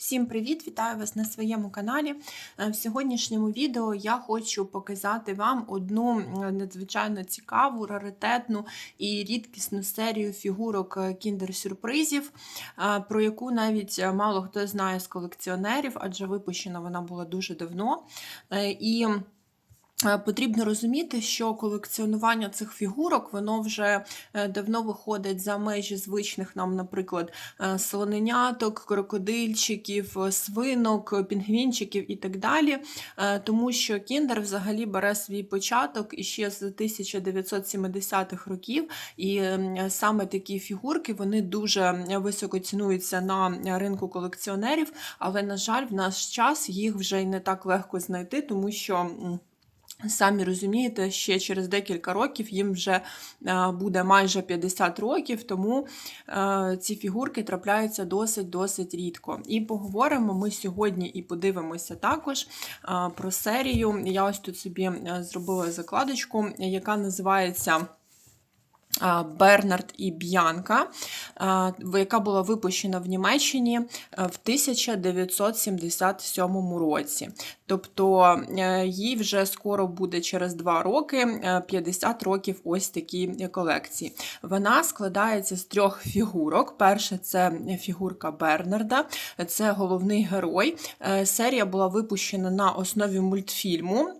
Всім привіт! Вітаю вас на своєму каналі. Е, В сьогоднішньому відео я хочу показати вам одну надзвичайно цікаву, раритетну і рідкісну серію фігурок е, кіндер-сюрпризів, е, про яку навіть мало хто знає з колекціонерів, адже випущена вона була дуже давно. І Потрібно розуміти, що колекціонування цих фігурок воно вже е, давно виходить за межі звичних нам, наприклад, е, слоненяток, крокодильчиків, е, свинок, е, пінгвінчиків і так далі. Е, Тому що Кіндер взагалі бере свій початок іще з 1970-х років, і саме такі фігурки вони дуже високо цінуються на ринку колекціонерів, але, на жаль, в наш час їх вже й не так легко знайти, тому що. Самі розумієте, ще через декілька років їм вже е, буде майже 50 років, тому е, ці фігурки трапляються досить-досить рідко. І поговоримо ми сьогодні і подивимося також е, про серію. Я ось тут собі зробила закладочку, яка називається. Бернард і Б'янка, яка була випущена в Німеччині е, в 1977 році. Тобто е, їй вже скоро буде через два роки е, 50 років ось такій колекції. Вона складається з трьох фігурок. Перша це фігурка Бернарда, це головний герой. Е, Серія була випущена на основі мультфільму.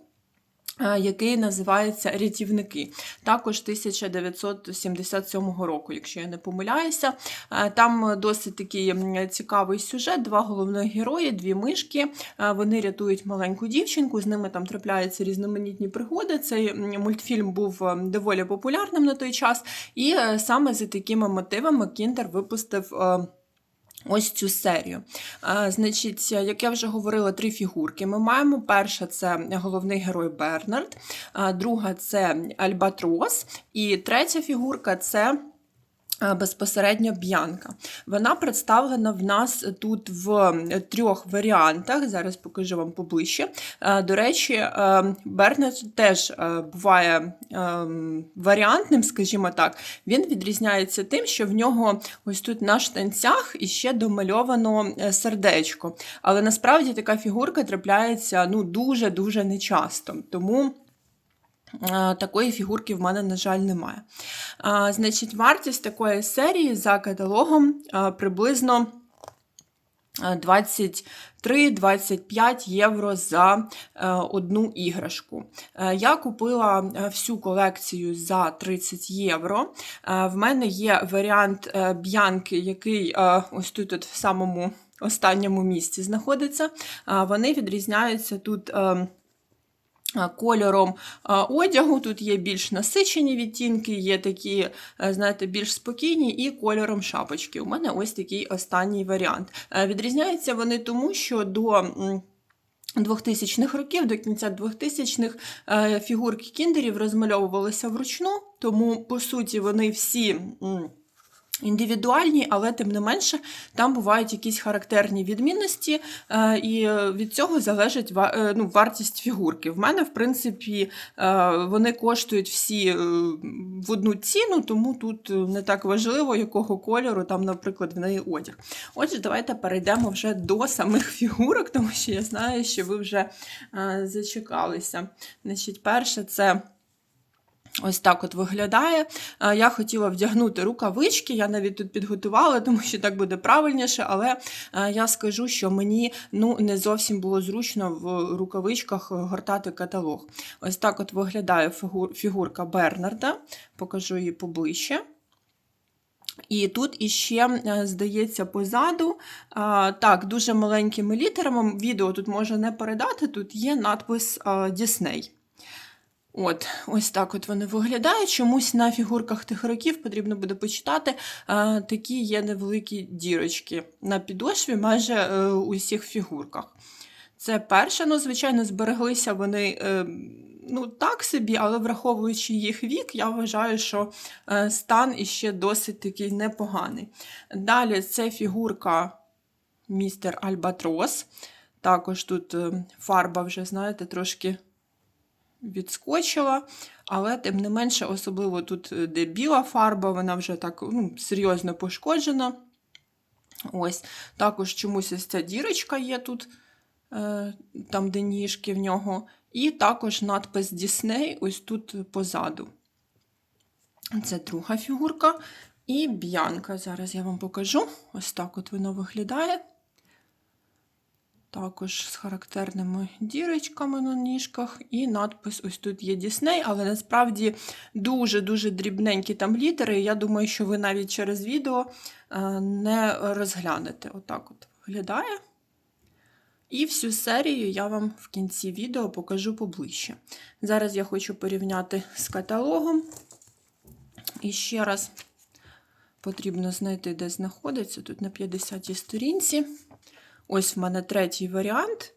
Е, Який називається Рятівники, також 1977 року, якщо я не помиляюся. Е, Там досить такий цікавий сюжет: два головних герої, дві мишки. Е, Вони рятують маленьку дівчинку, з ними там трапляються різноманітні пригоди. Цей мультфільм був доволі популярним на той час, і саме за такими мотивами Кіндер випустив. Ось цю серію. А, значить, як я вже говорила, три фігурки ми маємо. Перша це головний герой Бернард, а, друга це Альбатрос, і третя фігурка це. А, Безпосередньо б'янка. Вона представлена в нас тут в трьох варіантах. Зараз покажу вам поближче. Е, До речі, е, Бернард теж е, буває ем, варіантним, скажімо так. Він відрізняється тим, що в нього ось тут на штанцях іще домальовано е, сердечко. Але насправді така фігурка трапляється ну, дуже-дуже нечасто. Тому. Е, Такої фігурки в мене, на жаль, немає. А, Значить, вартість такої серії за каталогом приблизно 23-25 євро за е, одну іграшку. Е, Я купила е, всю колекцію за 30 євро. Е, В мене є варіант е, б'янки, який е, ось тут от в самому останньому місці знаходиться. Вони відрізняються тут. Е, Кольором одягу тут є більш насичені відтінки, є такі, е, знаєте, більш спокійні, і кольором шапочки. У мене ось такий останній варіант. Е, Відрізняються вони тому, що до. 2000-х років до кінця 2000-х е, фігурки кіндерів розмальовувалися вручну, тому по суті вони всі індивідуальні, але тим не менше там бувають якісь характерні відмінності, е, і від цього залежить е, ну, вартість фігурки. В мене, в принципі, е, вони коштують всі в одну ціну, тому тут не так важливо, якого кольору там, наприклад, в неї одяг. Отже, давайте перейдемо вже до самих фігурок, тому що я знаю, що ви вже зачекалися. Значить, перше це. Ось так от виглядає. Е, Я хотіла вдягнути рукавички, я навіть тут підготувала, тому що так буде правильніше, але е, я скажу, що мені ну, не зовсім було зручно в рукавичках гортати каталог. Ось так от виглядає фігур, фігурка Бернарда. Покажу її поближче. І тут іще, е, здається, позаду, так, дуже маленькими літерами, відео тут може не передати, тут є надпис Дісней. От, ось так от вони виглядають. Чомусь на фігурках тих років потрібно буде почитати. А, такі є невеликі дірочки на підошві майже е, у всіх фігурках. Це перше, ну, звичайно, збереглися вони е, ну, так собі, але враховуючи їх вік, я вважаю, що е, стан іще досить такий непоганий. Далі це фігурка містер Альбатрос. Також тут е, фарба вже, знаєте, трошки відскочила, але тим не менше, особливо тут, е, де біла фарба, вона вже так ну, серйозно пошкоджена. Ось, також чомусь ось ця дірочка є тут, е, там, де ніжки в нього. І також надпис Disney ось тут позаду. Це друга фігурка. І б'янка. Зараз я вам покажу. Ось так от воно виглядає. Також з характерними дірочками на ніжках. І надпис ось тут є Disney, але насправді дуже-дуже дрібненькі там літери. Я думаю, що ви навіть через відео е, не розглянете. Отак от виглядає. І всю серію я вам в кінці відео покажу поближче. Зараз я хочу порівняти з каталогом. І ще раз потрібно знайти, де знаходиться. Тут на 50-й сторінці. Ось в мене третій варіант.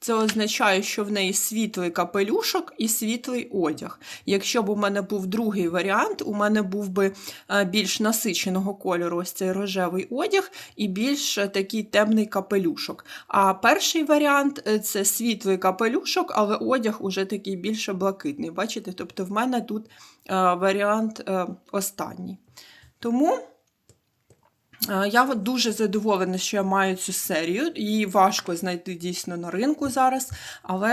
Це означає, що в неї світлий капелюшок і світлий одяг. Якщо б у мене був другий варіант, у мене був би е, більш насиченого кольору ось цей рожевий одяг і більш е, такий темний капелюшок. А перший варіант е, це світлий капелюшок, але одяг уже такий більше блакитний. Бачите? Тобто в мене тут варіант останній. Тому. Я дуже задоволена, що я маю цю серію. Її важко знайти дійсно на ринку зараз. Але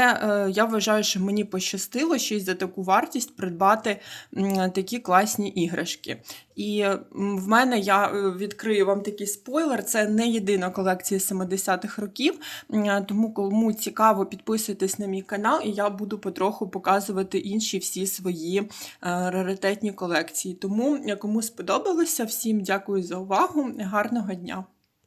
я вважаю, що мені пощастило ще й за таку вартість придбати такі класні іграшки. І в мене я е, відкрию вам такий спойлер. Це не єдина колекція 70-х років. Тому, кому цікаво, підписуйтесь на мій канал, і я буду потроху показувати інші всі свої е, раритетні колекції. Тому, кому сподобалося, всім дякую за увагу. Гарного дня!